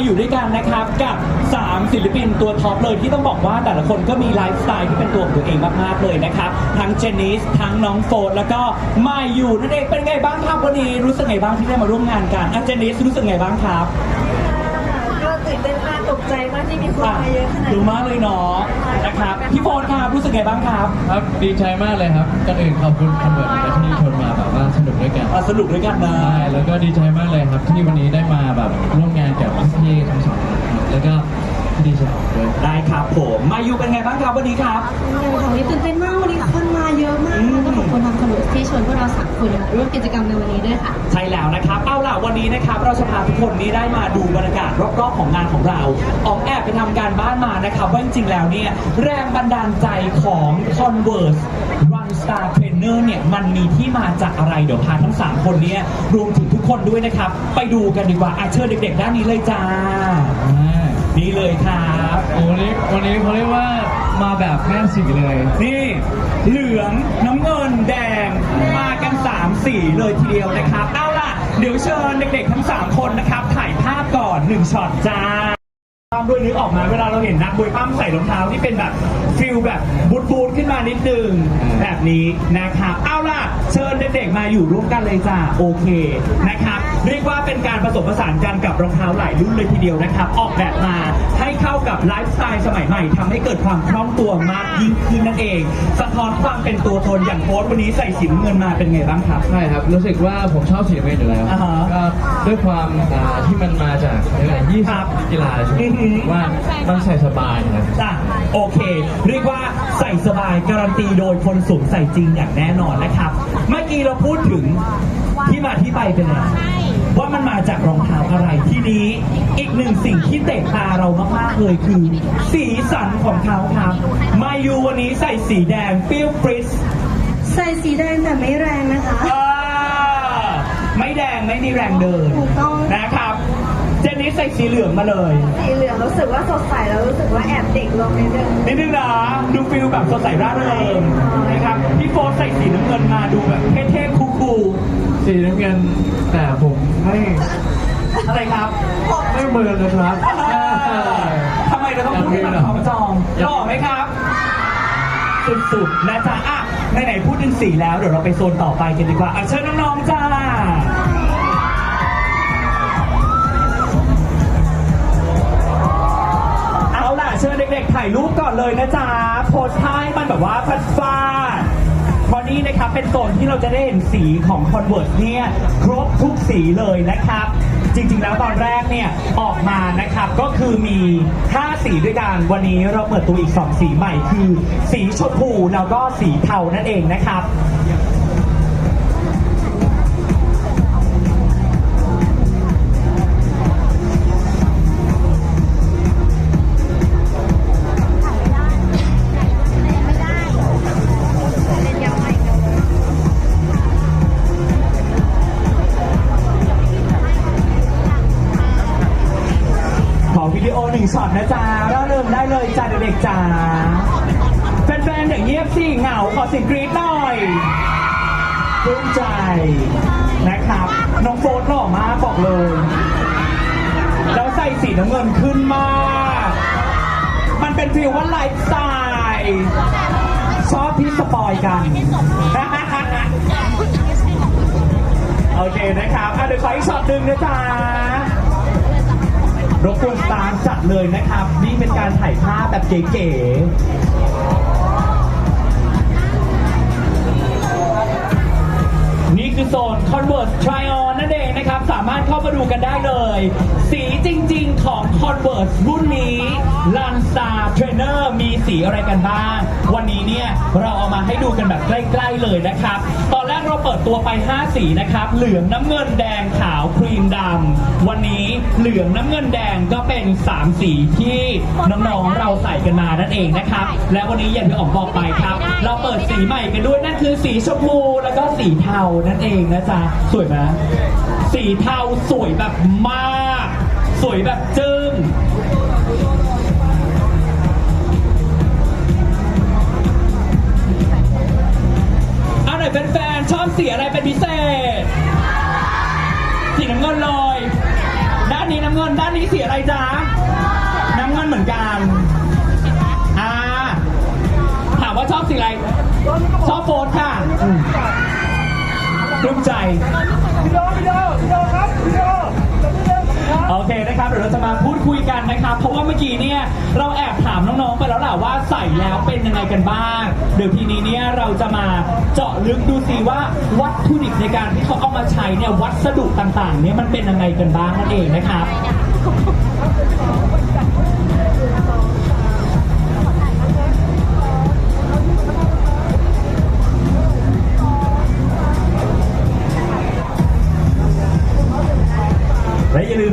มาอยู่ด้วยกันนะครับกับ 3 ศิลปินตัวท็อปเลยที่ต้องบอกว่าแต่ละคนก็มีไลฟ์สไตล์ที่เป็นตัวของตัวเองมากๆเลยนะครับทั้งเจนนิสทั้งน้องโฟนแล้วก็มาอยู่นั่นเองเป็นไงบ้างครับวันนี้รู้สึกไงบ้างที่ได้มาร่วมงานกันอะเจนนิสรู้สึกไงบ้างครับ ตื่นเต้นมากตกใจมากที่มีคนมาเยอะขนาดดูนี้มากเลยเนาะนะครับพี่โฟนครับรู้สึกไงบ้างครับครับดีใจมากเลยครับก่อนอื่นขอบคุณคอนเวิร์ตและที่ชวนมาแบบว่าสนุกด้วยกันอะสนุกด้วยกันนะ ใช่แล้วก็ดีใจมากเลยครับที่วันนี้ได้มาแบบร่วมงานกับพี่ๆทั้งสองคนครับแล้วก็พี่ดีเจด้วย ได้ครับผม มาอยู่เป็นไงบ้างครับวันนี้ครับอย่างของนี้ตื่นเต้นมากวันนี้ ทางคอนเวิร์สที่ชวนพวกเราสามคนมาร่วมกิจกรรมในวันนี้ด้วยค่ะ ใช่แล้วนะครับเอาล่ะวันนี้นะครับเราจะพาทุกคนนี้ได้มาดูบรรยากาศรอบๆของงานของเรา ออกแอบไปทำการบ้านมานะครับว่าจริงๆแล้วเนี่ยแรงบันดาลใจของ Converse Run Star Trainer เนี่ยมันมีที่มาจากอะไรเดี๋ยวพาทั้ง3คนเนี่ยรวมถึงทุกคนด้วยนะครับ ไปดูกันดีกว่าอาเชิญเด็กๆด้านนี้เลยจ้าอ่านี่เลยครับ โอ้วันนี้วันนี้เขาเรียกว่ามาแบบแม่สีเลย นี่เหลืองน้ำเงิน เชิญเด็กๆทั้ง 3 คนนะครับ ถ่ายภาพก่อน 1ช็อตจ้าตามด้วยนึกออกมาเวลาเราเห็นนักบวยปั้มใส่รองเท้าที่เป็นแบบฟิลแบบบูทบูทขึ้นมานิดนึงแบบนี้นะครับเอาล่ะ เชิญเด็กๆมาอยู่ร่วมกันเลยจ้าโอเคนะครับ เรียกว่าเป็นการผสมผสานกันกับรองเท้าหลายรุ่นเลยทีเดียวนะครับ ออกแบบมาให้เข้ากับไลฟ์สไตล์สมัยใหม่ทำให้เกิดความคล่องตัวมากยิ่งขึ้นนั่นเอง สะท้อนความเป็นตัวตนอย่างโค้ดวันนี้ใส่สีน้ำเงินมาเป็นไงบ้างครับ ใช่ครับ รู้สึกว่าผมชอบสีน้ำเงินอยู่แล้วอ่าฮะก็ด้วยความอ่าที่มันมาจากอะไรยี่คสิรับบกีฬาใช่ไหมอือหือว่ามันใส่สบายนะครับจ้ะโอเค เรียกว่าใส่สบายการันตีโดยคนสวมใส่จริงอย่างแน่นอนนะครับ เมื่อกี้เราพูดถึง ที่มาที่ไปเป็นไงว่ามันมาจากรองเท้าอะไรที่นี้ อีกหนึ่งสิ่งที่เตะตาเรามากๆเลยคือ สีสันของเขาครับมายูวันนี้ใส่สีแดงเปรี้ยวปริสใส่สีแดงแต่ไม่แรงนะคะ อ่าไม่แดงไม่มีแรงเดินถูกต้อง นะครับ เจนนี่ใส่สีเหลืองมาเลย สีเหลืองรู้สึกว่าสดใสแล้วรู้สึกว่าแอบเด็กลงนิดนึง นิดนึงนะดูฟิลแบบสดใสร่าเริงนะครับพี่โฟร์ใส่สีน้ำเงินมาดูแบบเท่ๆคูล สีน้ำเงินแต่ผมไม่ๆอะไรครับไม่เมินนะครับทำไมเราต้องพูดให้มันคล้องจองหล่อไหมครับ สุดๆนะจ๊ะอะไหนๆพูดถึงสีแล้วเดี๋ยวเราไปโซนต่อไปกันดีกว่าอะเชิญน้องๆจ้าเอาล่ะเชิญเด็กๆถ่ายรูปก่อนเลยนะจ๊ะโพสท่าให้มันแบบว่าฟัดฟาดเพราะ นี้นะครับเป็นโซนที่เราจะได้เห็นสีของคอนเวิร์ตเนี่ยครบทุกสีเลยนะครับ จริงๆแล้วตอนแรกเนี่ยออกมานะครับก็คือมี 5 สีด้วยกันวันนี้เราเปิดตัวอีก 2 สีใหม่คือ สีชมพูแล้วก็สีเทานั่นเองนะครับ จ๋าแฟนๆอย่างเงียบสิเหงาขอเสียงกรี๊ดหน่อยปลื้มใจนะครับ น้องโฟนหล่อมากบอกเลย แล้วใส่สีน้ำเงินขึ้นมาก มันเป็นฟีลว่าไลฟ์สไตล์ชอบที่สปอยกัน โอเคนะครับอะเดี๋ยวขออีกช็อตหนึ่งนะจ๊ะ รบกวนตามจัดเลยนะครับ นี่เป็นการถ่ายภาพแบบเก๋ๆ นี่คือโซน Converse Try On นั่นเองนะครับ สามารถเข้ามาดูกันได้เลย สีจริงๆของ Converse รุ่นนี้ Landstar Trainer มีสีอะไรกันบ้าง วันนี้เนี่ยเราเอามาให้ดูกันแบบใกล้ๆเลยนะครับ ตอนแรกเราเปิดตัวไป 5 สีนะครับ เหลืองน้ำเงินแดงขาวครีมดำวันนี้เหลืองน้ำเงินแดงก็เป็น 3 สีที่น้องๆเราใส่กันมานั่นเองนะครับ และวันนี้อย่างที่อ๋อมบอกไปครับ เราเปิดสีใหม่กันด้วยนั่นคือสีชมพูแล้วก็สีเทานั่นเองนะจ๊ะสวยไหมสีเทาสวยแบบมาก สวยแบบจึ้งเอาหน่อยแฟนๆชอบสีอะไรเป็นพิเศษ สีน้ำเงินเลย ด้านนี้น้ำเงิน ด้านนี้สีอะไรจ๊ะ เคนะครับเดี๋ยวเราจะมาพูดคุยกันนะคะเพราะว่าเมื่อกี้เนี่ยเราแอบถามน้องๆไปแล้วแหละว่าใส่แล้วเป็นยังไงกันบ้าง เดี๋ยวทีนี้เนี่ยเราจะมาเจาะลึกดูสิว่าวัตถุดิบในการที่เขาเอามาใช้เนี่ยวัสดุต่างๆเนี่ยมันเป็นยังไงกันบ้างนั่นเองนะครับ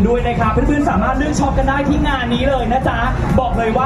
ด้วยนะครับเพื่อนๆสามารถเลือกช็อปกันได้ที่งานนี้เลยนะจ๊ะบอกเลยว่า